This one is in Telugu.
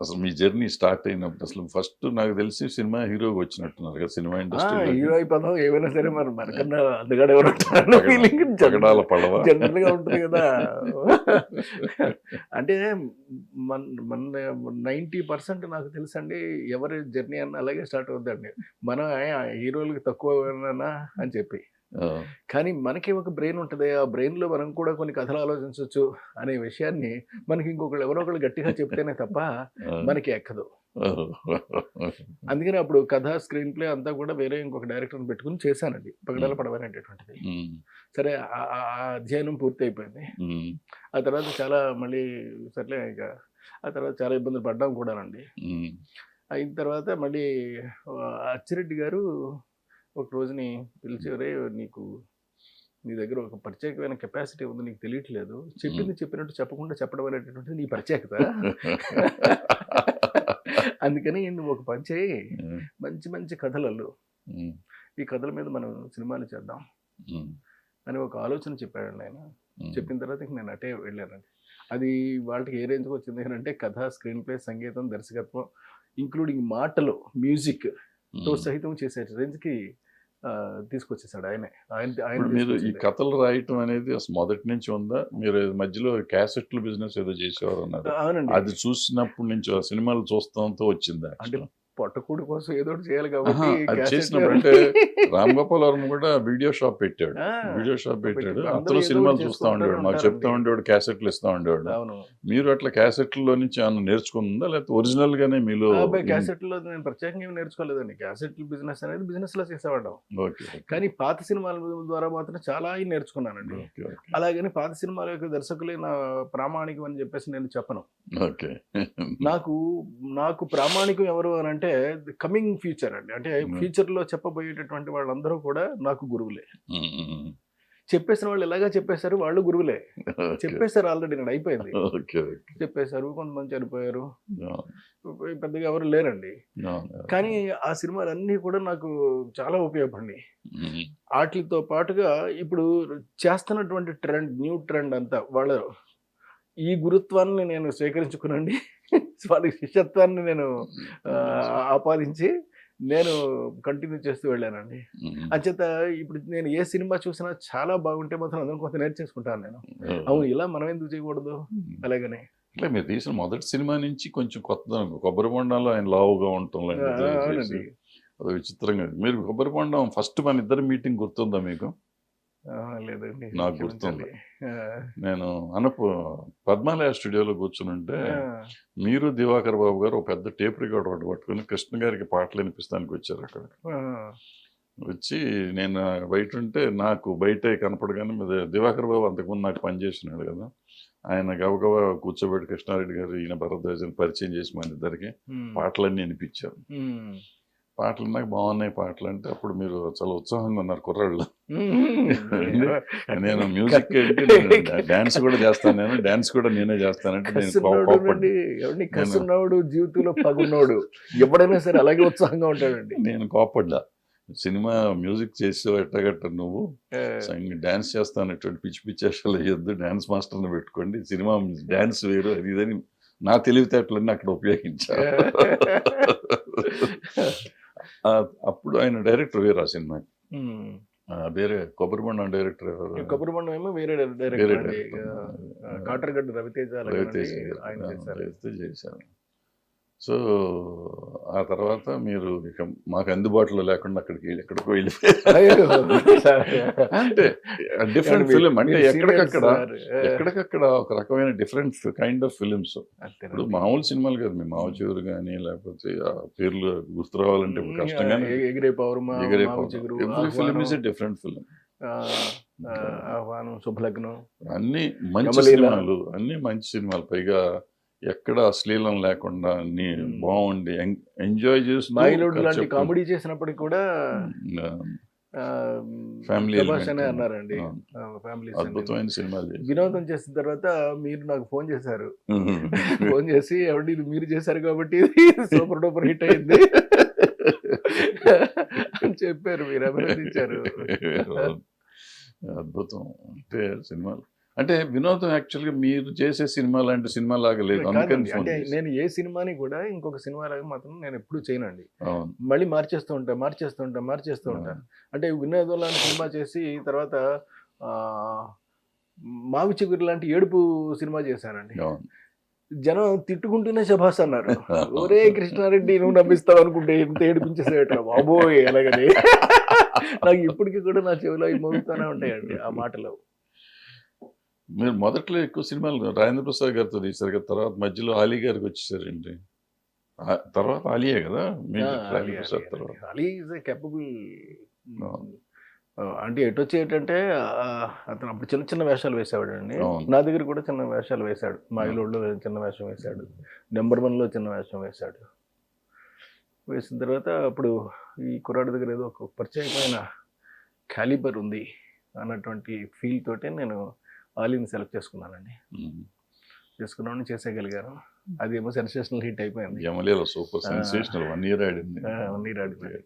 అసలు మీ జర్నీ స్టార్ట్ అయినప్పుడు అసలు ఫస్ట్ నాకు తెలిసి సినిమా హీరోగా వచ్చినట్టున్నారు కదా సినిమా ఇండస్ట్రీ హీరో అయిపోదాం ఏమైనా సరే మరి మనకన్నా అందుగాడు ఎవరు ఫీలింగ్ పడవ. జనరల్గా ఉంటుంది కదా. అంటే మన మన నైంటీ పర్సెంట్ నాకు తెలుసండి ఎవరి జర్నీ అన్న అలాగే స్టార్ట్ అవుతుందండి మనం "ఏ, ఆ హీరోలకి తక్కువ అని చెప్పి. కానీ మనకి ఒక బ్రెయిన్ ఉంటుంది. ఆ బ్రెయిన్లో మనం కూడా కొన్ని కథలు ఆలోచించవచ్చు అనే విషయాన్ని మనకి ఇంకొకళ్ళు ఎవరో ఒకళ్ళు గట్టిగా చెప్తేనే తప్ప మనకి ఎక్కదు. అందుకని అప్పుడు కథ స్క్రీన్ ప్లే అంతా కూడా వేరే ఇంకొక డైరెక్టర్ని పెట్టుకుని చేశానండి. పగడాల పడవనేటటువంటిది సరే ఆ- అధ్యయనం పూర్తి అయిపోయింది ఆ తర్వాత చాలా మళ్ళీ సర్లే ఇక ఆ తర్వాత చాలా ఇబ్బందులు పడ్డాం కూడానండి. అయిన తర్వాత మళ్ళీ అచ్చిరెడ్డి గారు ఒక రోజుని పిలిచి "రే నీకు నీ దగ్గర ఒక ప్రత్యేకమైన కెపాసిటీ ఉంది నీకు తెలియట్లేదు. చెప్పింది చెప్పినట్టు చెప్పకుండా చెప్పడం అనేటటువంటిది నీ ప్రత్యేకత. అందుకని నువ్వు ఒక పని చేయి. మంచి మంచి కథలల్లు ఉమ్, ఈ కథల మీద మనం సినిమాలు చేద్దాం. అని ఒక ఆలోచన చెప్పాడండి ఆయన. చెప్పిన తర్వాత ఇంక నేను అటే వెళ్ళానండి. అది వాళ్ళకి ఏ రేంజ్కి వచ్చింది అంటే కథ స్క్రీన్ ప్లే సంగీతం దర్శకత్వం ఇంక్లూడింగ్ మాటలు మ్యూజిక్ తో. సహితం చేసే రేంజ్కి తీసుకొచ్చేసాడు ఆయనే. ఆయన ఆయన మీరు ఈ. కథలు రాయటం అనేది అసలు మొదటి నుంచి ఉందా? మీరు మధ్యలో క్యాసెట్లు బిజినెస్ ఏదో చేసేవారు అన్నారు. అవునండి. అది చూసినప్పటి నుంచి సినిమాలు చూస్తాంతో వచ్చిందా అంటే పొట్టకూడు కోసం ఏదో చేయాలి కాబట్టి అది cassette చేసినప్పుడు లో- అంటే రామ్ గోపాల్ వర్మ కూడా వీడియో షాప్ పెట్టాడు. వీడియో షాప్ పెట్టాడు. ఏదో సినిమాలు చూస్తా ఉండేవాడు మాకు చెప్తా. ఉండేవాడు క్యాసెట్లు ఇస్తా ఉండేవాడు. అవును. మీరు అట్లా క్యాసెట్లలో నుంచి ఏమన్నా నేర్చుకుందా? లేకపోతే ఒరిజినల్ గానే మీలో అబ్బాయి క్యాసెట్లో నేను ప్రత్యేకంగా ఏమి నేర్చుకోలేదండి. క్యాసెట్ బిజినెస్ అనేది బిజినెస్లో చేసేవాళ్ళం కానీ పాత సినిమాల ద్వారా మాత్రం చాలా నేర్చుకున్నానండి. అలాగని పాత సినిమాల యొక్క దర్శకులే నా ప్రామాణికం అని చెప్పేసి నేను చెప్పను. ఓకే. నాకు నాకు ప్రామాణికం ఎవరు అని అంటే కమింగ్ ఫ్యూచర్ అండి. అంటే Hmm. ఫ్యూచర్లో చెప్పబోయేటటువంటి వాళ్ళందరూ కూడా నాకు గురువులే. చెప్పేసిన వాళ్ళు ఎలాగా చెప్పేశారు వాళ్ళు గురువులే. చెప్పేశారు ఆల్రెడీ నేను అయిపోయింది. చెప్పేశారు కొంతమంది చనిపోయారు. పెద్దగా ఎవరు లేరండి. కానీ ఆ సినిమాలన్నీ కూడా నాకు చాలా ఉపయోగపడినాయి. వాటితో పాటుగా ఇప్పుడు చేస్తున్నటువంటి ట్రెండ్ న్యూ ట్రెండ్ అంతా వాళ్ళ ఈ గురుత్వాన్ని నేను స్వీకరించుకునండి. వాళ్ళకి శిష్యత్వాన్ని నేను ఆపాదించి నేను కంటిన్యూ చేస్తూ వెళ్ళానండి. అంచేత ఇప్పుడు నేను ఏ సినిమా చూసినా చాలా బాగుంటే మాత్రం అందరం కొంత నేర్చేసుకుంటాను నేను. అవును ఇలా మనం ఎందుకు చేయకూడదు? అలాగనే. అంటే మీరు తీసిన మొదటి సినిమా నుంచి కొంచెం కొత్త కొబ్బరి బొండంలో ఆయన లావుగా ఉండటం లాంటిది అది విచిత్రంగా మీరు కొబ్బరి బొండం ఫస్ట్ మన ఇద్దరు మీటింగ్ గుర్తుందా మీకు? లేదండి. నాకు గుర్తుంది. నేను అనపు పద్మాలయ స్టూడియోలో కూర్చుని ఉంటే ఆ, మీరు దివాకర్ బాబు గారు ఒక పెద్ద టేప్ రికార్డ్ ఒకటి పట్టుకుని కృష్ణ గారికి పాటలు వినిపిస్తానికి వచ్చారు అక్కడ. వచ్చి నేను బయట ఉంటే నాకు బయట కనపడగానే మీద దివాకర్ బాబు అంతకుముందు నాకు పనిచేసినాడు కదా. ఆయన గబగబా కూర్చోబెట్టి కృష్ణారెడ్డి గారు ఈయన భరద్వాజని పరిచయం చేసి మన ఇద్దరికి పాటలన్నీ వినిపించారు. పాటలు నాకు బాగున్నాయి పాటలు అంటే అప్పుడు మీరు చాలా ఉత్సాహంగా ఉన్నారు కుర్రాళ్ళు. నేను మ్యూజిక్ డాన్స్ కూడా చేస్తాను నేను డాన్స్ కూడా నేనే చేస్తానంటే నేను కసున్నోడు జీవితంలో పగున్నోడు? ఎవడైనా సరే అలాగే ఉత్సాహంగా ఉంటాడండి. నేను కోప్పడ్డా. సినిమా మ్యూజిక్ చేసావు ఎట్టగట్ట నువ్వు? డాన్స్ చేస్తానటువంటి పిచ్చి పిచ్చి అసలు వేయొద్దు డాన్స్ మాస్టర్ని పెట్టుకోండి. సినిమా డాన్స్ వేరు అది ఇదని నా తెలివితేటలన్నీ అక్కడ ఉపయోగించారు అప్పుడు ఆయన డైరెక్టర్ వేరు ఆ. ఆ, వేరే కొబ్బరి బొండం డైరెక్టర్ ఎవరు? కొబ్బరి బొండం ఏమో వేరే డైరెక్టర్ కాటరగడ్డ రవితేజ రవితేజ చేశారు. సో ఆ తర్వాత మీరు ఇక మాకు అందుబాటులో లేకుండా అక్కడికి వెళ్ళి ఎక్కడికో వెళ్ళిపోయారు. అంటే డిఫరెంట్ ఫిలిం అంటే ఎక్కడికక్కడ. ఎక్కడికక్కడ ఒక రకమైన డిఫరెంట్ కైండ్ ఆఫ్ ఫిలిమ్స్. ఇప్పుడు మామూలు సినిమాలు కాదు మీ మావచూరు కానీ లేకపోతే ఆ పేర్లు గుర్తు రావాలంటే కష్టంగానే ఎ- ఎగిరే పౌర్మ every film is a different film Aahwanam Subhalagnam అన్ని మంచి. సినిమాలు అన్ని మంచి సినిమాలు పైగా ఎక్కడ అశ్లీలం లేకుండా అన్ని Hmm. బాగుండి ఎంజాయ్ మాయిలోడ్ కథ లాంటి కామెడీ చేసినప్పటికి కూడా. అనే అన్నారండి ఫ్యామిలీ అద్భుతమైన చేశారు. వినోదం చేసిన తర్వాత మీరు నాకు ఫోన్ చేశారు. ఫోన్ చేసి ఎవరి ఇది మీరు చేశారు కాబట్టి సూపర్ డూపర్ హిట్ అయింది అని చెప్పారు మీరు అభినందించారు అద్భుతం అంటే సినిమాలు అంటే వినోదం యాక్చువల్గా మీరు చేసే సినిమా లాంటి సినిమా లాగా లేదు. అందుకని అంటే. నేను ఏ సినిమాని కూడా ఇంకొక సినిమా లాగా మాత్రం నేను ఎప్పుడు చేయనండి. మళ్ళీ మార్చేస్తూ ఉంటా మార్చేస్తూ ఉంటా మార్చేస్తూ ఉంటా. అంటే వినోదం లాంటి సినిమా చేసి తర్వాత ఆ, మావి చిగురు లాంటి ఏడుపు సినిమా చేశానండి. జనం తిట్టుకుంటూనే శభాస్ అన్నారు. ఒరే కృష్ణారెడ్డి నువ్వు నమ్మిస్తావు అనుకుంటే ఎంత ఏడిపించేసేట బాబోయ్ అలాగని నాకు ఇప్పటికీ కూడా నా చెవిలో అవి మోగుతూనే ఉంటాయండి ఆ మాటలు. మీరు మొదట్లో ఎక్కువ సినిమాలు రాజేంద్ర ప్రసాద్ గారితో తీశారు కదా తర్వాత మధ్యలో ఆలీ గారికి వచ్చేసారండి. తర్వాత ఆలియే కదా అలీ ఈజ్ ఏ కేపబుల్. అంటే ఎటు వచ్చి ఏంటంటే అతను అప్పుడు చిన్న చిన్న వేషాలు వేసేవాడు అండి. నా దగ్గర కూడా చిన్న వేషాలు వేశాడు. మాయిలోడ్లో చిన్న వేషం వేశాడు. నెంబర్ వన్లో చిన్న వేషం వేశాడు. వేసిన తర్వాత అప్పుడు ఈ కుర్రాడి దగ్గర ఏదో ఒక పరిచయమైన క్యాలిబర్ ఉంది అన్నటువంటి ఫీల్ తోటి నేను ఆలీని సెలెక్ట్ చేసుకున్నానండి. చేసుకున్నాను చేసేయగలిగాను. ఏమో సెన్సేషనల్ హిట్ అయిపోయింది. యమలేలో సూపర్ సెన్సేషనల్ వన్ ఇయర్ ఆడింది. వన్ ఇయర్ ఆడింది